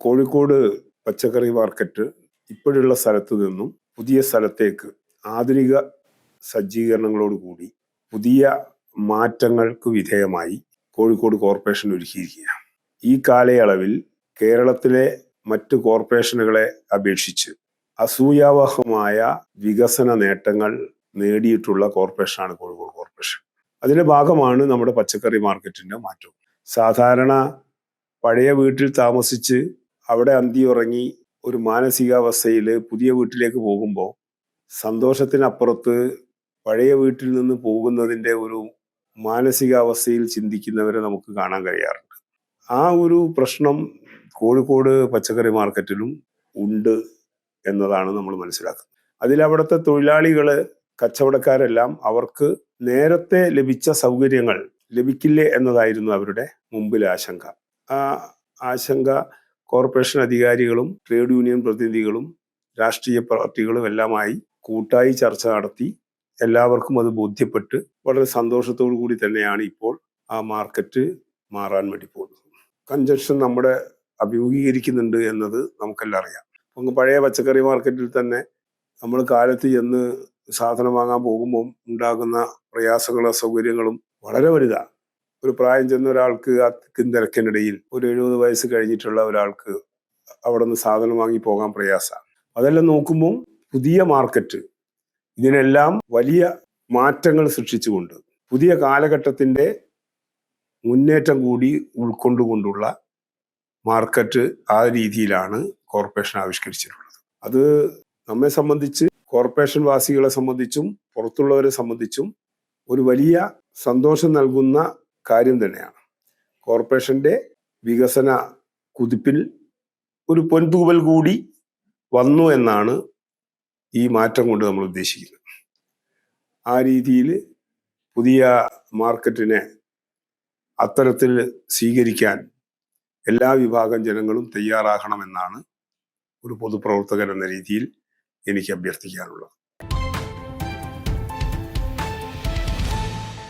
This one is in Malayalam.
കോഴിക്കോട് പച്ചക്കറി മാർക്കറ്റ് ഇപ്പോഴുള്ള സ്ഥലത്ത് നിന്നും പുതിയ സ്ഥലത്തേക്ക് ആധുനിക സജ്ജീകരണങ്ങളോട് കൂടി പുതിയ മാറ്റങ്ങൾക്ക് വിധേയമായി കോഴിക്കോട് കോർപ്പറേഷൻ ഒരുക്കിയിരിക്കുകയാണ്. ഈ കാലയളവിൽ കേരളത്തിലെ മറ്റ് കോർപ്പറേഷനുകളെ അപേക്ഷിച്ച് അസൂയാവഹമായ വികസന നേട്ടങ്ങൾ നേടിയിട്ടുള്ള കോർപ്പറേഷനാണ് കോഴിക്കോട് കോർപ്പറേഷൻ. അതിന്റെ ഭാഗമാണ് നമ്മുടെ പച്ചക്കറി മാർക്കറ്റിന്റെ മാറ്റം. സാധാരണ പഴയ വീട്ടിൽ താമസിച്ച് അവിടെ അന്തി ഉറങ്ങി ഒരു മാനസികാവസ്ഥയിൽ പുതിയ വീട്ടിലേക്ക് പോകുമ്പോൾ സന്തോഷത്തിനപ്പുറത്ത് പഴയ വീട്ടിൽ നിന്ന് പോകുന്നതിന്റെ ഒരു മാനസികാവസ്ഥയിൽ ചിന്തിക്കുന്നവരെ നമുക്ക് കാണാൻ കഴിയാറുണ്ട്. ആ ഒരു പ്രശ്നം കോഴിക്കോട് പച്ചക്കറി മാർക്കറ്റിലും ഉണ്ട് എന്നതാണ് നമ്മൾ മനസ്സിലാക്കുന്നത്. അതിലവിടുത്തെ തൊഴിലാളികൾ കച്ചവടക്കാരെല്ലാം അവർക്ക് നേരത്തെ ലഭിച്ച സൗകര്യങ്ങൾ ലഭിക്കില്ലേ എന്നതായിരുന്നു അവരുടെ മുമ്പിലെ ആശങ്ക. ആ ആശങ്ക കോർപ്പറേഷൻ അധികാരികളും ട്രേഡ് യൂണിയൻ പ്രതിനിധികളും രാഷ്ട്രീയ പാർട്ടികളും എല്ലാമായി കൂട്ടായി ചർച്ച നടത്തി എല്ലാവർക്കും അത് ബോധ്യപ്പെട്ട് വളരെ സന്തോഷത്തോടു കൂടി തന്നെയാണ് ഇപ്പോൾ ആ മാർക്കറ്റ് മാറാൻ വേണ്ടി പോകുന്നത്. കൺജക്ഷൻ നമ്മുടെ അഭിമുഖീകരിക്കുന്നുണ്ട് എന്നത് നമുക്കെല്ലാം അറിയാം അപ്പം പഴയ പച്ചക്കറി മാർക്കറ്റിൽ തന്നെ നമ്മൾ കാലത്ത് ചെന്ന് സാധനം വാങ്ങാൻ പോകുമ്പോൾ ഉണ്ടാകുന്ന പ്രയാസങ്ങളും അസൗകര്യങ്ങളും വളരെ വലുതാണ്. ഒരു പ്രായം ചെന്ന ഒരാൾക്ക് ആ തിക്കും തിരക്കിനിടയിൽ ഒരു എഴുപത് വയസ്സ് കഴിഞ്ഞിട്ടുള്ള ഒരാൾക്ക് അവിടെ നിന്ന് സാധനം വാങ്ങി പോകാൻ പ്രയാസമാണ്. അതെല്ലാം നോക്കുമ്പോൾ പുതിയ മാർക്കറ്റ് ഇതിനെല്ലാം വലിയ മാറ്റങ്ങൾ സൃഷ്ടിച്ചുകൊണ്ട് പുതിയ കാലഘട്ടത്തിന്റെ മുന്നേറ്റം കൂടി ഉൾക്കൊണ്ടുകൊണ്ടുള്ള മാർക്കറ്റ് ആ രീതിയിലാണ് കോർപ്പറേഷൻ ആവിഷ്കരിച്ചിട്ടുള്ളത്. അത് നമ്മെ സംബന്ധിച്ച് കോർപ്പറേഷൻ വാസികളെ സംബന്ധിച്ചും പുറത്തുള്ളവരെ സംബന്ധിച്ചും ഒരു വലിയ സന്തോഷം നൽകുന്ന കാര്യം തന്നെയാണ്. കോർപ്പറേഷന്റെ വികസന കുതിപ്പിൽ ഒരു പൊൻതൂവൽ കൂടി വന്നു എന്നാണ് ഈ മാറ്റം കൊണ്ട് നമ്മൾ ഉദ്ദേശിക്കുന്നത്. ആ രീതിയിൽ പുതിയ മാർക്കറ്റിനെ അത്തരത്തിൽ സ്വീകരിക്കാൻ എല്ലാ വിഭാഗം ജനങ്ങളും തയ്യാറാകണമെന്നാണ് ഒരു പൊതുപ്രവർത്തകൻ എന്ന രീതിയിൽ എനിക്ക് അഭ്യർത്ഥിക്കാനുള്ളത്.